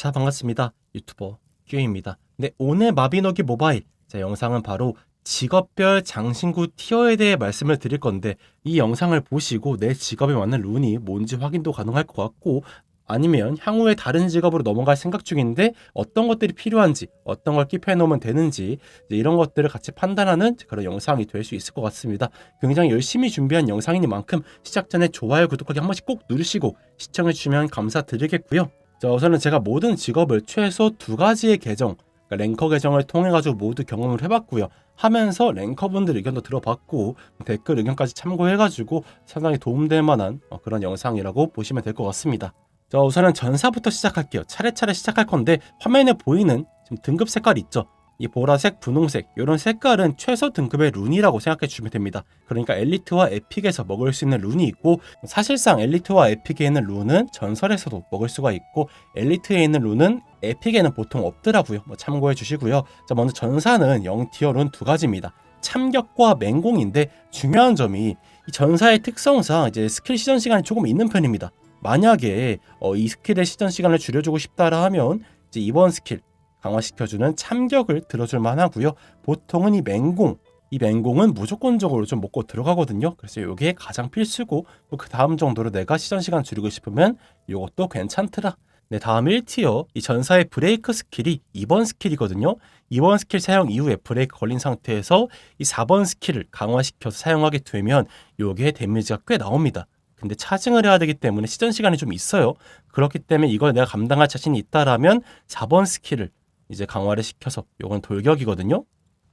자 반갑습니다 유튜버 큐입니다 네 오늘 마비노기 모바일 자 영상은 바로 직업별 장신구 티어에 대해 말씀을 드릴 건데 이 영상을 보시고 내 직업에 맞는 룬이 뭔지 확인도 가능할 것 같고 아니면 향후에 다른 직업으로 넘어갈 생각 중인데 어떤 것들이 필요한지 어떤 걸 킵해 놓으면 되는지 이런 것들을 같이 판단하는 그런 영상이 될 수 있을 것 같습니다. 굉장히 열심히 준비한 영상이니만큼 시작 전에 좋아요 구독하기 한 번씩 꼭 누르시고 시청해 주시면 감사드리겠고요. 자, 우선은 제가 모든 직업을 최소 두 가지의 계정, 그러니까 랭커 계정을 통해 가지고 모두 경험을 해봤고요. 하면서 랭커분들 의견도 들어봤고 댓글 의견까지 참고해가지고 상당히 도움될 만한 어, 그런 영상이라고 보시면 될 것 같습니다. 자, 우선은 전사부터 시작할게요. 차례차례 시작할 건데 화면에 보이는 지금 등급 색깔 있죠? 이 보라색, 분홍색 이런 색깔은 최소 등급의 룬이라고 생각해 주시면 됩니다. 그러니까 엘리트와 에픽에서 먹을 수 있는 룬이 있고 사실상 엘리트와 에픽에 있는 룬은 전설에서도 먹을 수가 있고 엘리트에 있는 룬은 에픽에는 보통 없더라고요. 뭐 참고해 주시고요. 자 먼저 전사는 0티어 룬 두 가지입니다. 참격과 맹공인데 중요한 점이 이 전사의 특성상 이제 스킬 시전 시간이 조금 있는 편입니다. 만약에 어, 이 스킬의 시전 시간을 줄여주고 싶다라 하면 이제 이번 스킬 강화시켜주는 참격을 들어줄 만하고요. 보통은 이 맹공, 이 맹공은 무조건적으로 좀 먹고 들어가거든요. 그래서 이게 가장 필수고 그 다음 정도로 내가 시전 시간 줄이고 싶으면 이것도 괜찮더라. 네, 다음 1티어 이 전사의 브레이크 스킬이 2번 스킬이거든요. 2번 스킬 사용 이후에 브레이크 걸린 상태에서 이 4번 스킬을 강화시켜서 사용하게 되면 요게 데미지가 꽤 나옵니다. 근데 차징을 해야 되기 때문에 시전 시간이 좀 있어요. 그렇기 때문에 이걸 내가 감당할 자신이 있다라면 4번 스킬을 이제 강화를 시켜서 요건 돌격이거든요.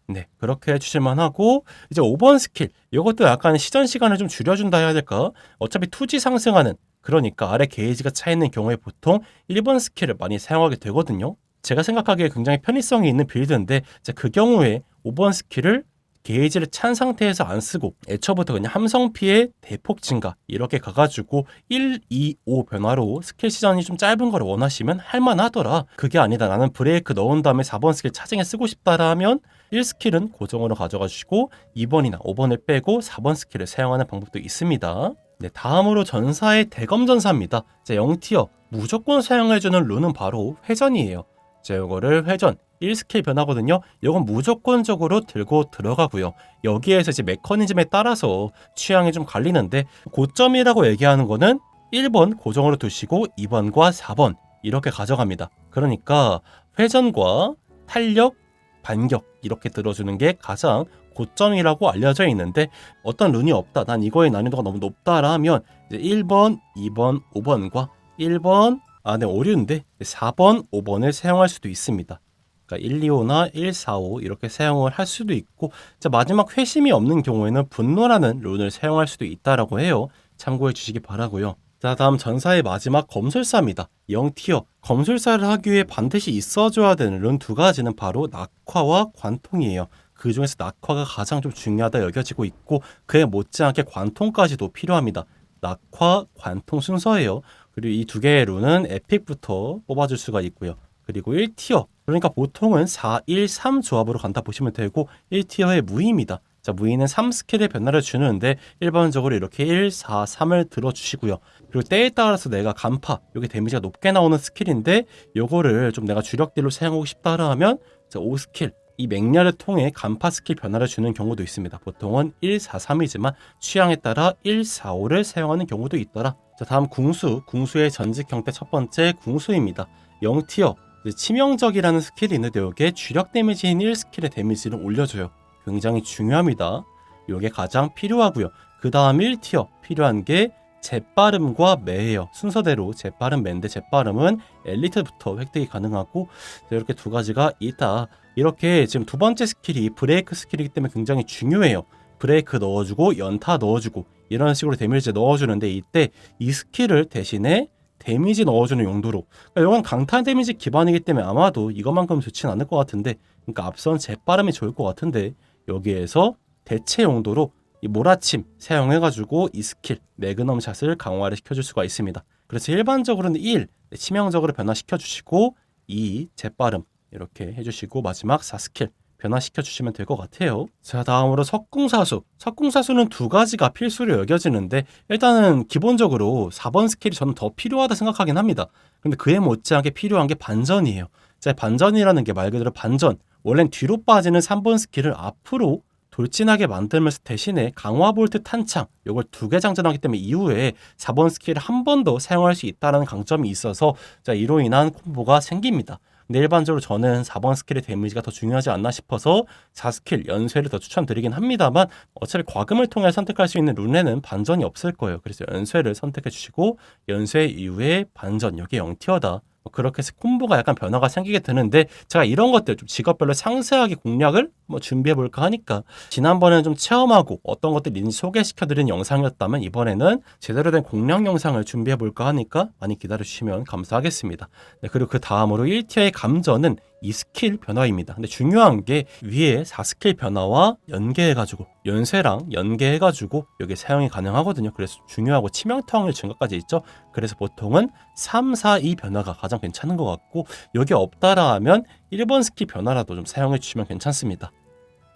네, 그렇게 해주실만 하고 이제 5번 스킬 이것도 약간 시전 시간을 좀 줄여준다 해야 될까? 어차피 투지 상승하는 그러니까 아래 게이지가 차 있는 경우에 보통 1번 스킬을 많이 사용하게 되거든요. 제가 생각하기에 굉장히 편의성이 있는 빌드인데 그 경우에 5번 스킬을 게이지를 찬 상태에서 안 쓰고 애초부터 그냥 함성 피해 대폭 증가 이렇게 가가지고 1, 2, 5 변화로 스킬 시전이 좀 짧은 걸 원하시면 할만하더라. 그게 아니다. 나는 브레이크 넣은 다음에 4번 스킬 차징에 쓰고 싶다라 면 1스킬은 고정으로 가져가 주시고 2번이나 5번을 빼고 4번 스킬을 사용하는 방법도 있습니다. 네, 다음으로 전사의 대검 전사입니다. 자, 0티어 무조건 사용해주는 룬은 바로 회전이에요. 자, 이거를 회전 1스킬 변하거든요. 이건 무조건적으로 들고 들어가고요. 여기에서 이제 메커니즘에 따라서 취향이 좀 갈리는데 고점이라고 얘기하는 거는 1번 고정으로 두시고 2번과 4번 이렇게 가져갑니다. 그러니까 회전과 탄력, 반격 이렇게 들어주는 게 가장 고점이라고 알려져 있는데 어떤 룬이 없다. 난 이거의 난이도가 너무 높다라 하면 이제 1번, 2번, 5번과 1번 아, 네, 오류인데 4번, 5번을 사용할 수도 있습니다. 그러니까 1, 2, 5나 1, 4, 5 이렇게 사용을 할 수도 있고 자, 마지막 회심이 없는 경우에는 분노라는 룬을 사용할 수도 있다라고 해요. 참고해 주시기 바라고요. 자 다음 전사의 마지막 검술사입니다. 0티어 검술사를 하기 위해 반드시 있어줘야 되는 룬 두 가지는 바로 낙화와 관통이에요. 그 중에서 낙화가 가장 좀 중요하다 여겨지고 있고 그에 못지않게 관통까지도 필요합니다. 낙화, 관통 순서예요. 그리고 이 두 개의 룬은 에픽부터 뽑아줄 수가 있고요. 그리고 1티어 그러니까 보통은 4, 1, 3 조합으로 간다 보시면 되고 1티어의 무희입니다. 자, 무희는 3스킬의 변화를 주는데 일반적으로 이렇게 1, 4, 3을 들어주시고요. 그리고 때에 따라서 내가 간파, 여기 데미지가 높게 나오는 스킬인데 요거를 좀 내가 주력딜로 사용하고 싶다 하면 자, 5스킬 이 맹렬을 통해 간파 스킬 변화를 주는 경우도 있습니다. 보통은 1, 4, 3이지만 취향에 따라 1, 4, 5를 사용하는 경우도 있더라. 자, 다음 궁수, 궁수의 전직 형태 첫 번째 궁수입니다. 0티어 치명적이라는 스킬이 있는데 여기에 주력 데미지인 1스킬의 데미지를 올려줘요. 굉장히 중요합니다. 이게 가장 필요하고요. 그 다음 1티어 필요한 게 재빠름과 매예요. 순서대로 재빠름 매인데 재빠름은 엘리트부터 획득이 가능하고 이렇게 두 가지가 있다. 이렇게 지금 두 번째 스킬이 브레이크 스킬이기 때문에 굉장히 중요해요. 브레이크 넣어주고 연타 넣어주고 이런 식으로 데미지 넣어주는데 이때 이 스킬을 대신에 데미지 넣어주는 용도로 그러니까 이건 강타 데미지 기반이기 때문에 아마도 이것만큼 좋진 않을 것 같은데 그러니까 앞선 재빠름이 좋을 것 같은데 여기에서 대체 용도로 이 몰아침 사용해가지고 이 스킬 매그넘 샷을 강화를 시켜줄 수가 있습니다. 그래서 일반적으로는 1 치명적으로 변화시켜 주시고 2 재빠름 이렇게 해주시고 마지막 4스킬 변화시켜 주시면 될 것 같아요. 자, 다음으로 석궁사수. 석궁사수는 두 가지가 필수로 여겨지는데 일단은 기본적으로 4번 스킬이 저는 더 필요하다 생각하긴 합니다. 근데 그에 못지않게 필요한 게 반전이에요. 자, 반전이라는 게 말 그대로 반전. 원래는 뒤로 빠지는 3번 스킬을 앞으로 돌진하게 만들면서 대신에 강화 볼트 탄창 요걸 두 개 장전하기 때문에 이후에 4번 스킬을 한 번 더 사용할 수 있다는 강점이 있어서 자 이로 인한 콤보가 생깁니다. 근데 일반적으로 저는 4번 스킬의 데미지가 더 중요하지 않나 싶어서 4스킬 연쇄를 더 추천드리긴 합니다만 어차피 과금을 통해 선택할 수 있는 룬에는 반전이 없을 거예요. 그래서 연쇄를 선택해 주시고 연쇄 이후에 반전 여기 0티어다. 뭐 그렇게 해서 콤보가 약간 변화가 생기게 되는데 제가 이런 것들 좀 직업별로 상세하게 공략을 뭐 준비해 볼까 하니까 지난번에는 좀 체험하고 어떤 것들 있는지 소개시켜 드린 영상이었다면 이번에는 제대로 된 공략 영상을 준비해 볼까 하니까 많이 기다려 주시면 감사하겠습니다. 네, 그리고 그 다음으로 1티어의 감전은 이 스킬 변화입니다. 근데 중요한 게 위에 4스킬 변화와 연계해가지고 연쇄랑 연계해가지고 여기 사용이 가능하거든요. 그래서 중요하고 치명타 확률 증가까지 있죠. 그래서 보통은 3, 4, 2 변화가 가장 괜찮은 것 같고 여기 없다라 하면 1번 스킬 변화라도 좀 사용해 주시면 괜찮습니다.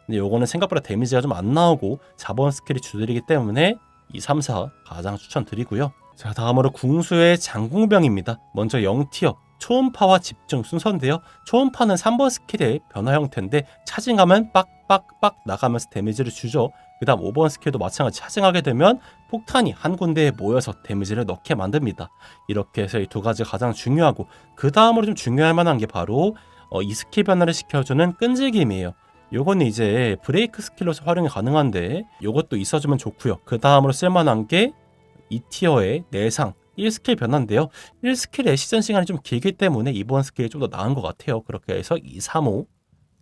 근데 요거는 생각보다 데미지가 좀 안 나오고 4번 스킬이 주들이기 때문에 2, 3, 4 가장 추천드리고요. 자 다음으로 궁수의 장궁병입니다. 먼저 0티어 초음파와 집중 순서인데요. 초음파는 3번 스킬의 변화 형태인데 차징하면 빡빡빡 나가면서 데미지를 주죠. 그 다음 5번 스킬도 마찬가지 차징하게 되면 폭탄이 한 군데에 모여서 데미지를 넣게 만듭니다. 이렇게 해서 이 두 가지가 가장 중요하고 그 다음으로 좀 중요할 만한 게 바로 어, 이 스킬 변화를 시켜주는 끈질김이에요. 요거는 이제 브레이크 스킬로서 활용이 가능한데 요것도 있어주면 좋고요. 그 다음으로 쓸만한 게 2티어의 내상 1스킬 변화인데요. 1스킬의 시전 시간이 좀 길기 때문에 이번 스킬이 좀 더 나은 것 같아요. 그렇게 해서 2, 3, 5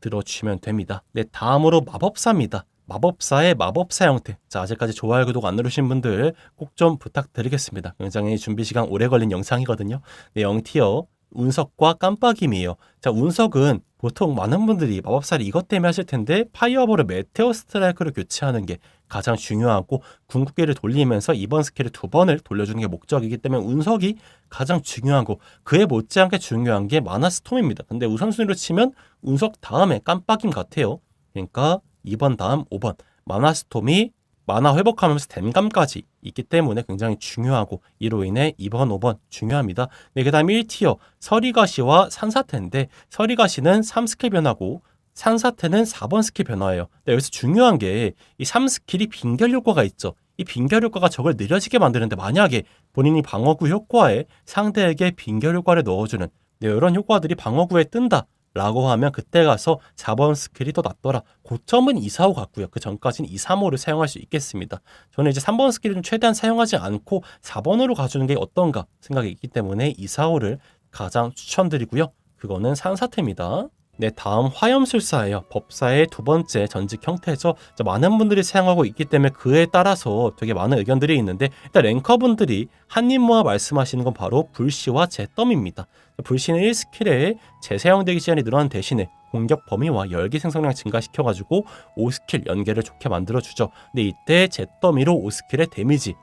들어주시면 됩니다. 네, 다음으로 마법사입니다. 마법사의 마법사 형태. 자, 아직까지 좋아요, 구독 안 누르신 분들 꼭 좀 부탁드리겠습니다. 굉장히 준비 시간 오래 걸린 영상이거든요. 네, 0티어 운석과 깜빡임이에요. 자, 운석은 보통 많은 분들이 마법사를 이것 때문에 하실 텐데 파이어볼을 메테오 스트라이크로 교체하는 게 가장 중요하고 궁극기를 돌리면서 이번 스킬을 두 번을 돌려주는 게 목적이기 때문에 운석이 가장 중요하고 그에 못지않게 중요한 게 마나 스톰입니다. 근데 우선순위로 치면 운석 다음에 깜빡임 같아요. 그러니까 2번 다음 5번 마나 스톰이 만화 회복하면서 댐감까지 있기 때문에 굉장히 중요하고 이로 인해 2번, 5번 중요합니다. 네, 그 다음 1티어 서리가시와 산사태인데 서리가시는 3스킬 변화고 산사태는 4번 스킬 변화예요. 네, 여기서 중요한 게 이 3스킬이 빙결 효과가 있죠. 이 빙결 효과가 적을 느려지게 만드는데 만약에 본인이 방어구 효과에 상대에게 빙결 효과를 넣어주는 네, 이런 효과들이 방어구에 뜬다. 라고 하면 그때 가서 4번 스킬이 더 낫더라. 고점은 2, 4, 5 같고요. 그 전까지는 2, 3, 5를 사용할 수 있겠습니다. 저는 이제 3번 스킬을 좀 최대한 사용하지 않고 4번으로 가주는 게 어떤가 생각이 있기 때문에 2, 4, 5를 가장 추천드리고요. 그거는 산사태입니다. 네, 다음 화염술사예요. 법사의 두 번째 전직 형태죠. 많은 분들이 사용하고 있기 때문에 그에 따라서 되게 많은 의견들이 있는데 일단 랭커분들이 한입 모아 말씀하시는 건 바로 불시와 제덤입니다. 불시는 1스킬에 재사용되기 시간이 늘어난 대신에 공격 범위와 열기 생성량 증가시켜가지고 5스킬 연계를 좋게 만들어주죠. 근데 이때 제더미로 5스킬의 데미지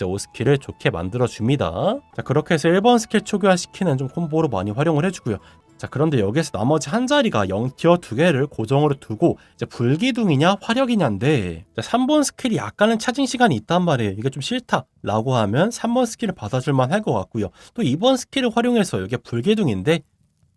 5스킬을 좋게 만들어줍니다. 자, 그렇게 해서 1번 스킬 초기화시키는 좀 콤보로 많이 활용을 해주고요. 자 그런데 여기서 나머지 한 자리가 0티어 두 개를 고정으로 두고 이제 불기둥이냐 화력이냐인데 3번 스킬이 약간은 차징 시간이 있단 말이에요. 이게 좀 싫다 라고 하면 3번 스킬을 받아줄만 할 것 같고요. 또 2번 스킬을 활용해서 이게 불기둥인데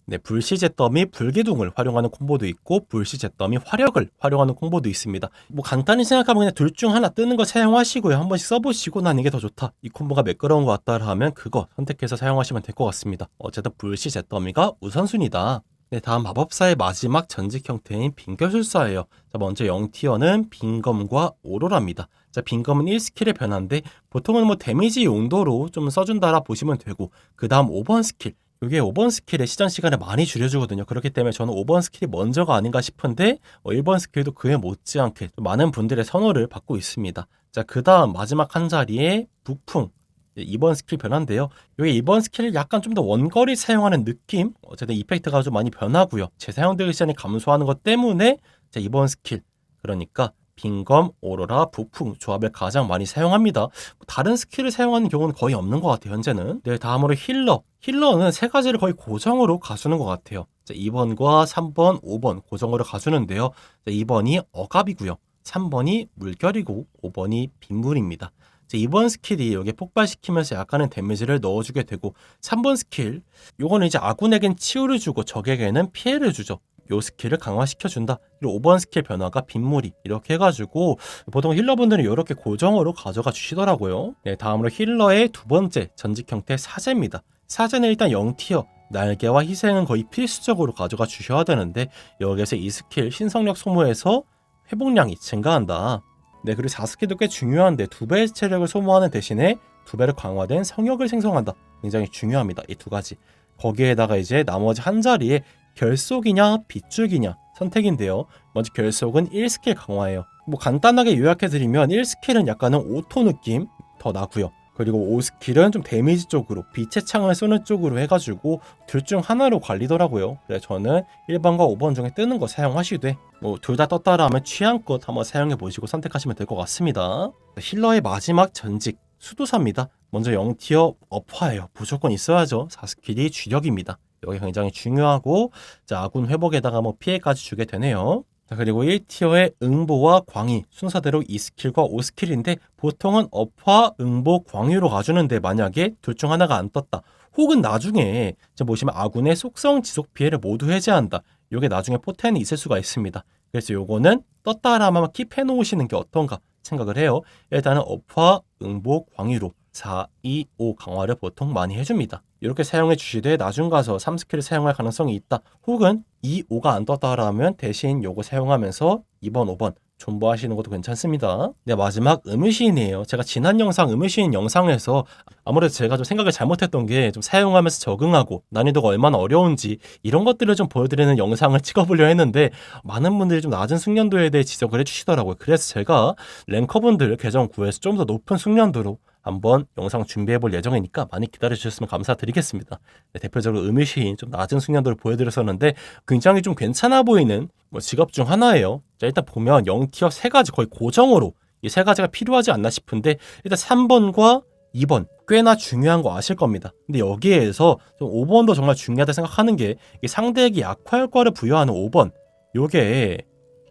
네, 불시제덤이 불기둥을 활용하는 콤보도 있고 불시제덤이 화력을 활용하는 콤보도 있습니다. 뭐 간단히 생각하면 그냥 둘 중 하나 뜨는 거 사용하시고요. 한 번씩 써보시고 난 이게 더 좋다. 이 콤보가 매끄러운 것 같다 하면 그거 선택해서 사용하시면 될 것 같습니다. 어쨌든 불시제덤이가 우선순위다. 네, 다음 마법사의 마지막 전직 형태인 빙결술사예요. 자, 먼저 0티어는 빙검과 오로라입니다. 자, 빙검은 1스킬의 변화인데 보통은 뭐 데미지 용도로 좀 써준다라 보시면 되고 그 다음 5번 스킬 이게 5번 스킬의 시전 시간을 많이 줄여주거든요. 그렇기 때문에 저는 5번 스킬이 먼저가 아닌가 싶은데 1번 어, 스킬도 그에 못지않게 많은 분들의 선호를 받고 있습니다. 자, 그 다음 마지막 한 자리에 북풍 2번 스킬 변화인데요. 이게 2번 스킬을 약간 좀 더 원거리 사용하는 느낌? 어쨌든 이펙트가 좀 많이 변하고요. 재사용되기 시간이 감소하는 것 때문에 자, 2번 스킬 그러니까 빙검, 오로라, 부풍 조합을 가장 많이 사용합니다. 다른 스킬을 사용하는 경우는 거의 없는 것 같아요, 현재는. 네, 다음으로 힐러. 힐러는 세 가지를 거의 고정으로 가수는 것 같아요. 자, 2번과 3번, 5번 고정으로 가주는데요. 자, 2번이 억압이고요. 3번이 물결이고 5번이 빗물입니다. 자, 2번 스킬이 여기에 폭발시키면서 약간의 데미지를 넣어주게 되고 3번 스킬 요거는 이제 아군에겐 치유를 주고 적에게는 피해를 주죠. 요 스킬을 강화시켜준다. 그리고 5번 스킬 변화가 빗물이 이렇게 해가지고 보통 힐러분들은 이렇게 고정으로 가져가 주시더라고요. 네, 다음으로 힐러의 두 번째 전직 형태 사제입니다. 사제는 일단 0티어 날개와 희생은 거의 필수적으로 가져가 주셔야 되는데 여기에서 이 스킬 신성력 소모해서 회복량이 증가한다. 네, 그리고 4스킬도 꽤 중요한데 두 배의 체력을 소모하는 대신에 두 배로 강화된 성역을 생성한다. 굉장히 중요합니다. 이 두 가지. 거기에다가 이제 나머지 한 자리에 결속이냐 빗줄기냐 선택인데요. 먼저 결속은 1스킬 강화예요. 뭐 간단하게 요약해드리면 1스킬은 약간은 오토 느낌 더 나고요. 그리고 5스킬은 좀 데미지 쪽으로 빛의 창을 쏘는 쪽으로 해가지고 둘 중 하나로 관리더라고요. 그래서 저는 1번과 5번 중에 뜨는 거 사용하시되 뭐 둘 다 떴다라 하면 취향껏 한번 사용해 보시고 선택하시면 될 것 같습니다. 힐러의 마지막 전직 수도사입니다. 먼저 0티어 업화예요. 무조건 있어야죠. 4스킬이 주력입니다. 여기 굉장히 중요하고 자 아군 회복에다가 뭐 피해까지 주게 되네요. 자 그리고 1티어의 응보와 광희 순서대로 2스킬과 5스킬인데 보통은 업화, 응보, 광희로 가주는데 만약에 둘 중 하나가 안 떴다 혹은 나중에 자 보시면 아군의 속성 지속 피해를 모두 해제한다 요게 나중에 포텐이 있을 수가 있습니다 그래서 요거는 떴다라면 킵해 놓으시는 게 어떤가 생각을 해요 일단은 업화, 응보, 광희로 4, 2, 5 강화를 보통 많이 해줍니다. 이렇게 사용해 주시되 나중 가서 3스킬을 사용할 가능성이 있다. 혹은 2, 5가 안 떴다라면 대신 요거 사용하면서 2번, 5번 존버하시는 것도 괜찮습니다. 네, 마지막 음유시인이에요. 제가 지난 영상 음유시인 영상에서 아무래도 제가 좀 생각을 잘못했던 게 좀 사용하면서 적응하고 난이도가 얼마나 어려운지 이런 것들을 좀 보여드리는 영상을 찍어보려 했는데 많은 분들이 좀 낮은 숙련도에 대해 지적을 해주시더라고요. 그래서 제가 랭커분들 계정 구해서 좀 더 높은 숙련도로 한번 영상 준비해 볼 예정이니까 많이 기다려 주셨으면 감사드리겠습니다. 네, 대표적으로 음유시인 좀 낮은 숙련도를 보여드렸었는데 굉장히 좀 괜찮아 보이는 뭐 직업 중 하나예요. 자, 일단 보면 0티어 세 가지 거의 고정으로 이 세 가지가 필요하지 않나 싶은데 일단 3번과 2번 꽤나 중요한 거 아실 겁니다. 근데 여기에서 좀 5번도 정말 중요하다 생각하는 게 상대에게 약화 효과를 부여하는 5번 요게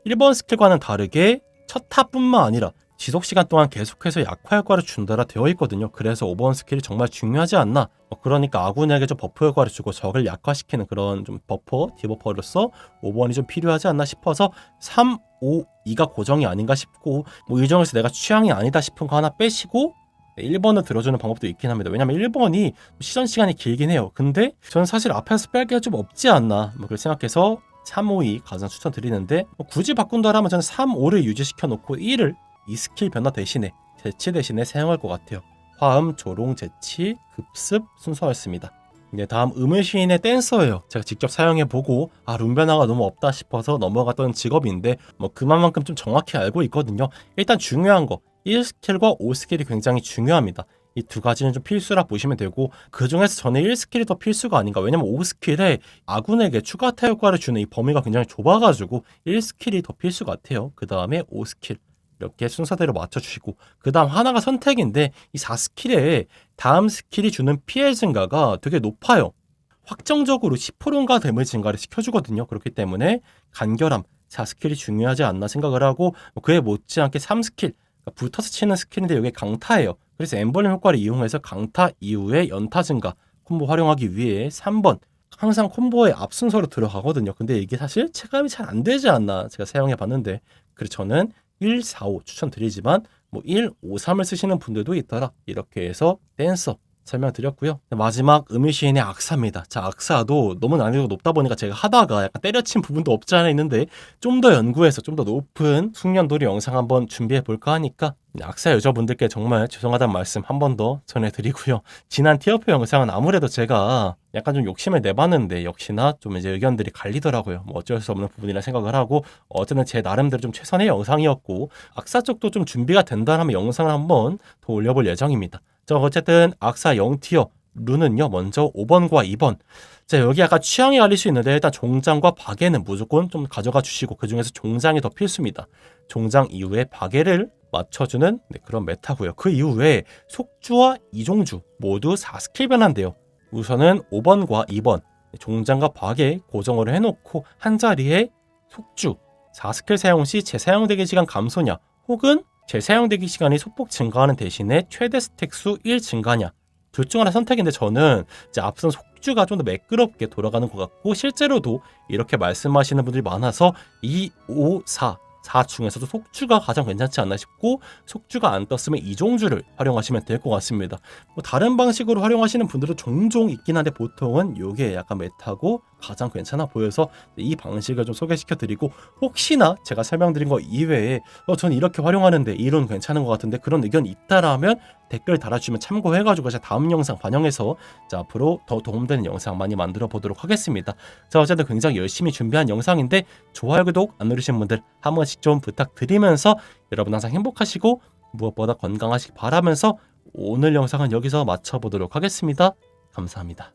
1번 스킬과는 다르게 첫 타뿐만 아니라 지속 시간 동안 계속해서 약화 효과를 준다라 되어 있거든요. 그래서 5번 스킬이 정말 중요하지 않나. 어, 그러니까 아군에게 좀 버프 효과를 주고 적을 약화시키는 그런 좀 버퍼, 디버퍼로서 5번이 좀 필요하지 않나 싶어서 3, 5, 2가 고정이 아닌가 싶고 뭐 이 중에서 내가 취향이 아니다 싶은 거 하나 빼시고 1번을 들어주는 방법도 있긴 합니다. 왜냐면 1번이 시전 시간이 길긴 해요. 근데 저는 사실 앞에서 뺄 게 좀 없지 않나 뭐 그렇게 생각해서 3, 5, 2 가장 추천드리는데 뭐 굳이 바꾼다라면 저는 3, 5를 유지시켜 놓고 1을 이 스킬 변화 대신에 재치 대신에 사용할 것 같아요. 화음, 조롱, 재치, 급습 순서였습니다. 네, 다음 음의 시인의 댄서예요. 제가 직접 사용해 보고 아 룸 변화가 너무 없다 싶어서 넘어갔던 직업인데 뭐 그만큼 좀 정확히 알고 있거든요. 일단 중요한 거 1스킬과 5스킬이 굉장히 중요합니다. 이 두 가지는 좀 필수라 보시면 되고 그 중에서 저는 1스킬이 더 필수가 아닌가 왜냐면 5스킬에 아군에게 추가 타 효과를 주는 이 범위가 굉장히 좁아가지고 1스킬이 더 필수 같아요. 그 다음에 5스킬 이렇게 순서대로 맞춰주시고 그 다음 하나가 선택인데 이 4스킬에 다음 스킬이 주는 피해 증가가 되게 높아요. 확정적으로 10%인가 데미지 증가를 시켜주거든요. 그렇기 때문에 간결함 4스킬이 중요하지 않나 생각을 하고 뭐 그에 못지않게 3스킬 그러니까 붙어서 치는 스킬인데 이게 강타예요. 그래서 엠블렘 효과를 이용해서 강타 이후에 연타 증가 콤보 활용하기 위해 3번 항상 콤보의 앞 순서로 들어가거든요. 근데 이게 사실 체감이 잘 안 되지 않나 제가 사용해 봤는데 그래서 저는 1, 4, 5 추천드리지만 뭐 1, 5, 3을 쓰시는 분들도 있더라. 이렇게 해서 댄서 설명드렸고요. 마지막 음유시인의 악사입니다. 자, 악사도 너무 난이도가 높다 보니까 제가 하다가 약간 때려친 부분도 없지 않아 있는데 좀 더 연구해서 좀 더 높은 숙련도리 영상 한번 준비해 볼까 하니까 악사 여자분들께 정말 죄송하다는 말씀 한 번 더 전해드리고요. 지난 티어표 영상은 아무래도 제가 약간 좀 욕심을 내봤는데 역시나 좀 이제 의견들이 갈리더라고요. 뭐 어쩔 수 없는 부분이라 생각을 하고 어쨌든 제 나름대로 좀 최선의 영상이었고 악사 쪽도 좀 준비가 된다면 영상을 한번 더 올려볼 예정입니다. 자 어쨌든 악사 0티어 룬은요 먼저 5번과 2번. 자 여기 약간 취향이 갈릴 수 있는데 일단 종장과 박애는 무조건 좀 가져가 주시고 그 중에서 종장이 더 필수입니다. 종장 이후에 박애를 맞춰주는 네, 그런 메타고요. 그 이후에 속주와 이종주 모두 4스킬 변한대요. 우선은 5번과 2번. 종장과 박에 고정을 해놓고 한 자리에 속주 4스킬 사용 시 재사용되기 시간 감소냐 혹은 재사용되기 시간이 소폭 증가하는 대신에 최대 스택 수 1 증가냐 둘 중 하나 선택인데 저는 이제 앞선 속주가 좀 더 매끄럽게 돌아가는 것 같고 실제로도 이렇게 말씀하시는 분들이 많아서 2, 5, 4 4 중에서도 속주가 가장 괜찮지 않나 싶고 속주가 안 떴으면 이종주를 활용하시면 될 것 같습니다. 뭐 다른 방식으로 활용하시는 분들은 종종 있긴 한데 보통은 이게 약간 메타고 가장 괜찮아 보여서 이 방식을 좀 소개시켜 드리고 혹시나 제가 설명드린 거 이외에 어, 저는 이렇게 활용하는데 이론 괜찮은 것 같은데 그런 의견이 있다라면 댓글 달아주시면 참고해가지고 제가 다음 영상 반영해서 자, 앞으로 더 도움되는 영상 많이 만들어 보도록 하겠습니다. 자 어쨌든 굉장히 열심히 준비한 영상인데 좋아요 구독 안 누르신 분들 한 번씩 좀 부탁드리면서 여러분 항상 행복하시고 무엇보다 건강하시기 바라면서 오늘 영상은 여기서 마쳐보도록 하겠습니다. 감사합니다.